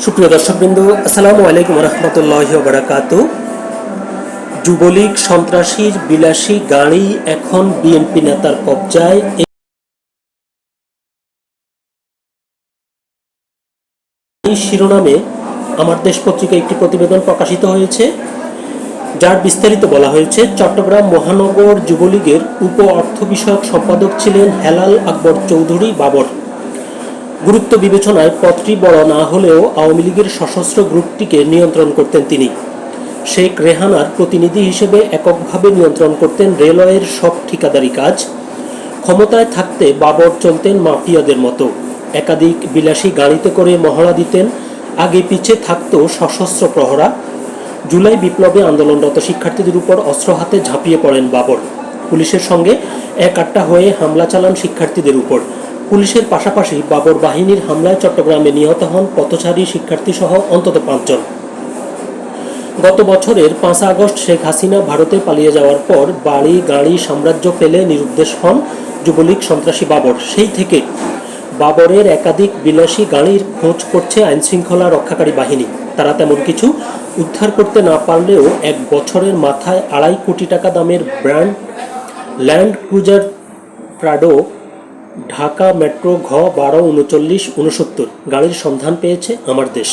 সুপ্রিয় দর্শকবৃন্দ, আসসালামু আলাইকুম রহমতুল্লাহ বারাকাতু যুবলীগ সন্ত্রাসীর বিলাসী গাড়ি এখন বিএনপি নেতার কবজায়। এই শিরোনামে আমার দেশ পত্রিকায় একটি প্রতিবেদন প্রকাশিত হয়েছে, যার বিস্তারিত বলা হয়েছে, চট্টগ্রাম মহানগর যুবলীগের উপ অর্থ বিষয়ক সম্পাদক ছিলেন হেলাল আকবর চৌধুরী বাবর। গুরুত্ব বিবেচনায় পথটি বড় না হলেও আওয়ামী লীগের সশস্ত্র গ্রুপটিকে নিয়ন্ত্রণ করতেন তিনি। শেখ রেহানার প্রতিনিধি হিসেবে এককভাবে নিয়ন্ত্রণ করতেন রেলওয়ের সব ঠিকাদারি কাজ। ক্ষমতায় থাকতে বাবর চলতেন মাফিয়াদের মতো। একাধিক বিলাসী গাড়িতে করে মহড়া দিতেন, আগে পিছে থাকত সশস্ত্র প্রহরা। জুলাই বিপ্লবে আন্দোলনরত শিক্ষার্থীদের উপর অস্ত্র হাতে ঝাঁপিয়ে পড়েন বাবর। পুলিশের সঙ্গে এক আটটা হয়ে হামলা চালান শিক্ষার্থীদের উপর। পুলিশের পাশাপাশি বাবর বাহিনীর হামলায় চট্টগ্রামে নিহত হন পথচারী শিক্ষার্থী সহ অন্তত পাঁচজন। গত বছরের পাঁচ আগস্ট শেখ হাসিনা ভারতে পালিয়ে যাওয়ার পর বাড়ি, গাড়ি, সাম্রাজ্য ফেলে নিরুদ্দেশ হন যুবলীগ সন্ত্রাসী বাবর। সেই থেকে বাবরের একাধিক বিলাসী গাড়ির খোঁজ করছে আইনশৃঙ্খলা রক্ষাকারী বাহিনী। তারা তেমন কিছু উদ্ধার করতে না পারলেও এক বছরের মাথায় আড়াই কোটি টাকা দামের brand Land Cruiser Prado Dhaka metro ঘ বারো উনচল্লিশ উনসত্তর। গাড়ির সন্ধান পেয়েছে আমার দেশ।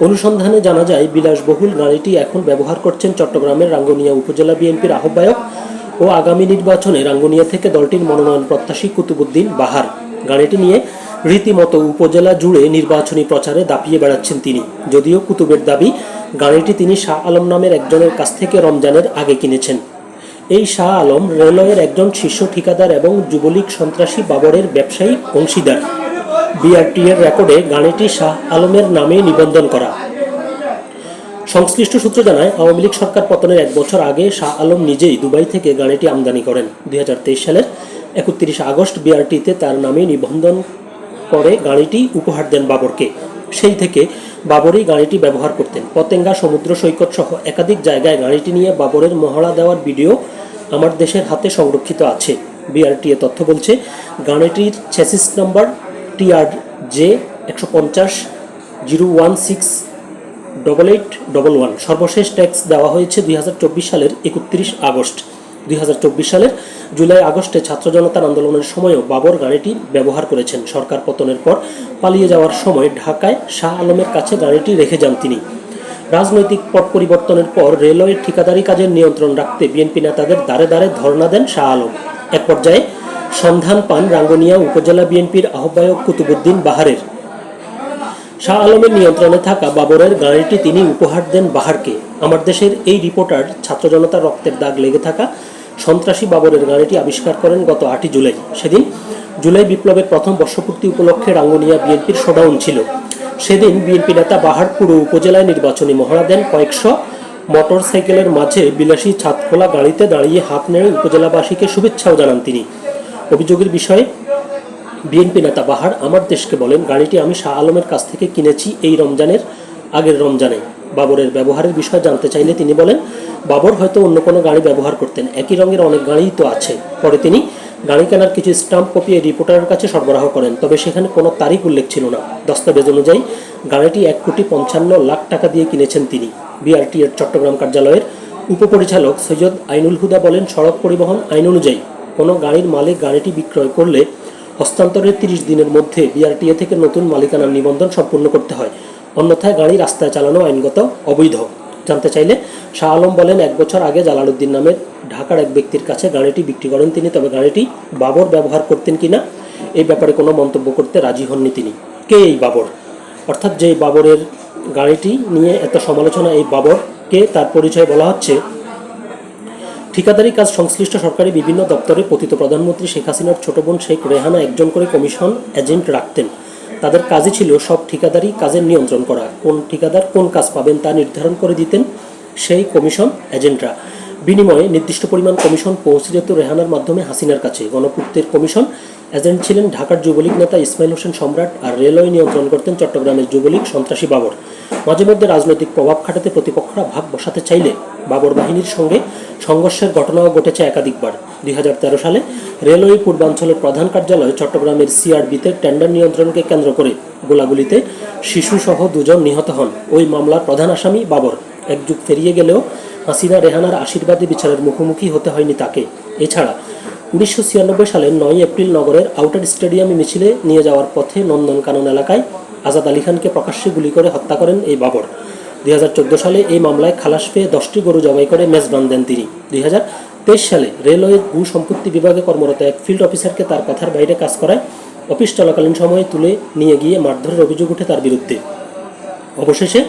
অনুসন্ধানে জানা যায়, বিলাসবহুল গাড়িটি এখন ব্যবহার করছেন চট্টগ্রামের রাঙ্গুনিয়া উপজেলা বিএনপির আহ্বায়ক ও আগামী নির্বাচনে রাঙ্গুনিয়া থেকে দলটির মনোনয়ন প্রত্যাশী কুতুবুদ্দিন বাহার। গাড়িটি নিয়ে রীতিমতো উপজেলা জুড়ে নির্বাচনী প্রচারে দাপিয়ে বেড়াচ্ছেন তিনি। যদিও কুতুবের দাবি, গাড়িটি তিনি শাহ আলম নামের একজনের কাছ থেকে রমজানের আগে কিনেছেন। এই শাহ আলম রেলওয়ের একজন শীর্ষ ঠিকাদার এবং যুবলীগ সন্ত্রাসী বাবরের ব্যবসায়িক অংশীদার। বিআরটি এর রেকর্ডে গাড়িটি শাহ আলমের নামে নিবন্ধন করা। সংশ্লিষ্ট সূত্র জানায়, আওয়ামী লীগ সরকার পতনের এক বছর আগে শাহ আলম নিজেই দুবাই থেকে গাড়িটি আমদানি করেন। দুই হাজার তেইশ সালের একত্রিশ আগস্ট বিআরটিতে তার নামে নিবন্ধন করে গাড়িটি উপহার দেন বাবরকে। সেই থেকে বাবরই গাড়িটি ব্যবহার করতেন। পতেঙ্গা, সমুদ্র সৈকত সহ একাধিক জায়গায় গাড়িটি নিয়ে বাবরের মহড়া দেওয়ার ভিডিও আমার দেশের হাতে সংরক্ষিত আছে। বিআরটিএ তথ্য বলছে গাড়িটির ছেসিস নাম্বার টিআর জে একশো পঞ্চাশ zero one six double eight double one. সর্বশেষ ট্যাক্স দেওয়া হয়েছে দুই হাজার চব্বিশ সালের একত্রিশ আগস্ট। দুই হাজার চব্বিশ সালের জুলাই আগস্টে ছাত্র জনতার আন্দোলনের সময়ও বাবর গাড়িটি ব্যবহার করেছেন। সরকার পতনের পর পালিয়ে যাওয়ার সময় ঢাকায় শাহ আলমের কাছে গাড়িটি রেখে যান তিনি। রাজনৈতিক পট পরিবর্তনের পর রেলওয়ের ঠিকাদারি কাজের নিয়ন্ত্রণ রাখতে বিএনপি নেতাদের দ্বারে দ্বারে ধর্ণা দেন শাহ আলম। এক পর্যায়ে সন্ধান পান রাঙ্গুনিয়া উপজেলা বিএনপির আহ্বায়ক কুতুবুদ্দিন বাহারের। শাহ আলমের নিয়ন্ত্রণে থাকা বাবরের গাড়িটি তিনি উপহার দেন বাহারকে। আমার দেশের এই রিপোর্টার ছাত্র জনতার রক্তের দাগ লেগে থাকা সন্ত্রাসী বাবরের গাড়িটি আবিষ্কার করেন গত আটই জুলাই। সেদিন জুলাই বিপ্লবের প্রথম বর্ষপূর্তি উপলক্ষে রাঙ্গুনিয়া বিএনপির শোডাউন ছিল। সেদিন বিএনপি নেতা বাহার পুরো উপজেলায় নির্বাচনী মহড়া দেন কয়েকশো মোটর সাইকেলের মাঝে বিলাসী ছাদখোলা গাড়িতে দাঁড়িয়ে হাত নেড়ে উপজেলাবাসীকে শুভেচ্ছাও জানান তিনি। অভিযোগের বিষয়ে বিএনপি নেতা বাহার, আমার দেশকে বলেন, গাড়িটি আমি শাহ আলমের কাছ থেকে কিনেছি এই রমজানের আগের রমজানে। বাবরের ব্যবহারের বিষয়ে জানতে চাইলে তিনি বলেন, বাবর হয়তো অন্য কোনো গাড়ি ব্যবহার করতেন। একই রঙের অনেক গাড়িই তো আছে। পরে তিনি গাড়ি কেনার কিছু স্টাম্প কপি রিপোর্টারের কাছে সরবরাহ করেন, তবে সেখানে কোনো তারিখ উল্লেখ ছিল না। দস্তাবেজ অনুযায়ী, গাড়িটি এক কোটি পঞ্চান্ন লাখ টাকা দিয়ে কিনেছেন তিনি। বিআরটি এর চট্টগ্রাম কার্যালয়ের উপপরিচালক সৈয়দ আইনুল হুদা বলেন, সড়ক পরিবহন আইন অনুযায়ী, কোনো গাড়ির মালিক গাড়িটি বিক্রয় করলে হস্তান্তরের তিরিশ দিনের মধ্যে বিআরটিএ থেকে নতুন মালিকানার নিবন্ধন সম্পূর্ণ করতে হয়। অন্যথায় গাড়ি রাস্তায় চালানো আইনগত অবৈধ। জানতে চাইলে শাহ আলম বলেন, এক বছর আগে জালালউদ্দিন নামের ঢাকার এক ব্যক্তির কাছে গাড়িটি বিক্রি করেন তিনি, তবে গাড়িটি বাবর ব্যবহার করতেন কিনা এই ব্যাপারে কোনো মন্তব্য করতে রাজি হননি তিনি। কে এই বাবর? অর্থাৎ যে বাবরের গাড়িটি নিয়ে এত সমালোচনা, এই বাবরকে তার পরিচয় বলা হচ্ছে, ঠিকাদারি কাজ সংশ্লিষ্ট সরকারি বিভিন্ন দপ্তরে পতিত প্রধানমন্ত্রী শেখ হাসিনার ছোট বোন শেখ রেহানা একজন করে কমিশন এজেন্ট রাখতেন। তাদের কাজই ছিল সব ঠিকাদারি কাজের নিয়ন্ত্রণ করা। কোন ঠিকাদার কোন কাজ পাবেন তা নির্ধারণ করে দিতেন সেই কমিশন এজেন্টরা। বিনিময়ে নির্দিষ্ট পরিমাণ কমিশন পৌঁছে যেত রেহানার মাধ্যমে হাসিনার কাছে। গণপূর্তের কমিশন এজেন্ট ছিলেন ঢাকার যুবলীগ নেতা ইসমাইল হোসেন সম্রাট আর রেলওয়ে নিয়ন্ত্রণ করতেন চট্টগ্রামের যুবলীগ সন্ত্রাসী বাবর। মাঝে মধ্যে রাজনৈতিক প্রভাব খাটাতে প্রতিপক্ষরা ভাগ বসাতে চাইলে বাবর বাহিনীর সঙ্গে সংঘর্ষের ঘটনাও ঘটেছে একাধিকবার। দুই হাজার তেরো সালে রেলওয়ে পূর্বাঞ্চলের প্রধান কার্যালয় চট্টগ্রামের সিআরবিতে টেন্ডার নিয়ন্ত্রণকে কেন্দ্র করে গোলাগুলিতে শিশুসহ দুজন নিহত হন। ওই মামলার প্রধান আসামি বাবর। এক যুগ পেরিয়ে গেলেও হাসিনা রেহানার আশীর্বাদে বিচারের মুখোমুখি হতে হয়নি তাকে। এছাড়া উনিশশো ছিয়ানব্বই সালের নয় এপ্রিল নগরের আউটার স্টেডিয়ামে মিছিলে নিয়ে যাওয়ার পথে নন্দনকানন এলাকায় আজাদ আলী খানকে প্রকাশ্যে গুলি করে হত্যা করেন এই বাবর। দুই হাজার চোদ্দ সালে এই মামলায় খালাস পেয়ে দশটি গরু জবাই করে মেজবান দেন তিনি। দুই সালে রেলওয়ে ভূ সম্পত্তি বিভাগে কর্মরত এক ফিল্ড অফিসারকে তার কথার বাইরে কাজ করায় অফিস চলাকালীন সময়ে তুলে নিয়ে গিয়ে মারধরের অভিযোগ ওঠে তার বিরুদ্ধে। অবশেষে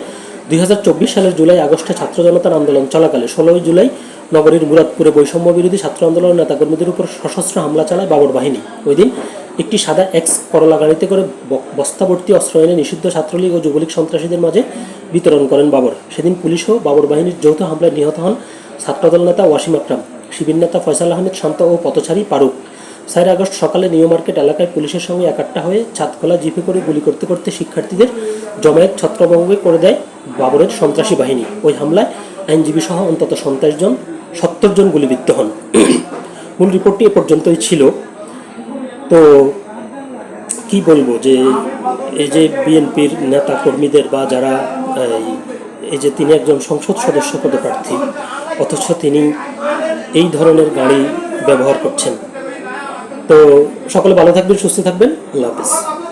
দুই হাজার চব্বিশ সালের জুলাই, আগস্টে ছাত্র জনতার আন্দোলন চলাকালে ষোলোই জুলাই নগরীর মুরাদপুরে বৈষম্য বিরোধী ছাত্র আন্দোলনের নেতাকর্মীদের উপর সশস্ত্র হামলা চালায় বাবর বাহিনী। ওই দিন একটি সাদা এক্স করলা গাড়িতে করে ব- বস্তাভর্তি অস্ত্র এনে নিষিদ্ধ ছাত্রলীগ ও যুবলীগ সন্ত্রাসীদের মাঝে বিতরণ করেন বাবর। সেদিন পুলিশ ও বাবর বাহিনীর যৌথ হামলায় নিহত হন ছাত্রদল নেতা ওয়াসিম আকরাম। শিবির নেতা ফয়সাল আহমেদ শান্ত ও পথচারী পারুক চার আগস্ট সকালে নিউ মার্কেট এলাকায় পুলিশের সঙ্গে একাট্টা হয়ে ছাদখোলা জিপে করে গুলি করতে করতে শিক্ষার্থীদের জমায়েত ছত্রভঙ্গে করে দেয় বাবরের সন্ত্রাসী বাহিনী। ওই হামলায় আইনজীবী সহ অন্তত সন্ত্রাশ জন সত্তর জন গুলিবিদ্ধ হন। মূল রিপোর্টটি এ পর্যন্তই ছিল। তো কি বলব যে এই যে বিএনপির নেতা কর্মীদের বা যারা এই, এই যে তিনি একজন সংসদ সদস্য পদপ্রার্থী অথচ তিনি এই ধরনের গাড়ি ব্যবহার করছেন। তো সকলে ভালো থাকবেন সুস্থ থাকবেন। আল্লাহ হাফিজ।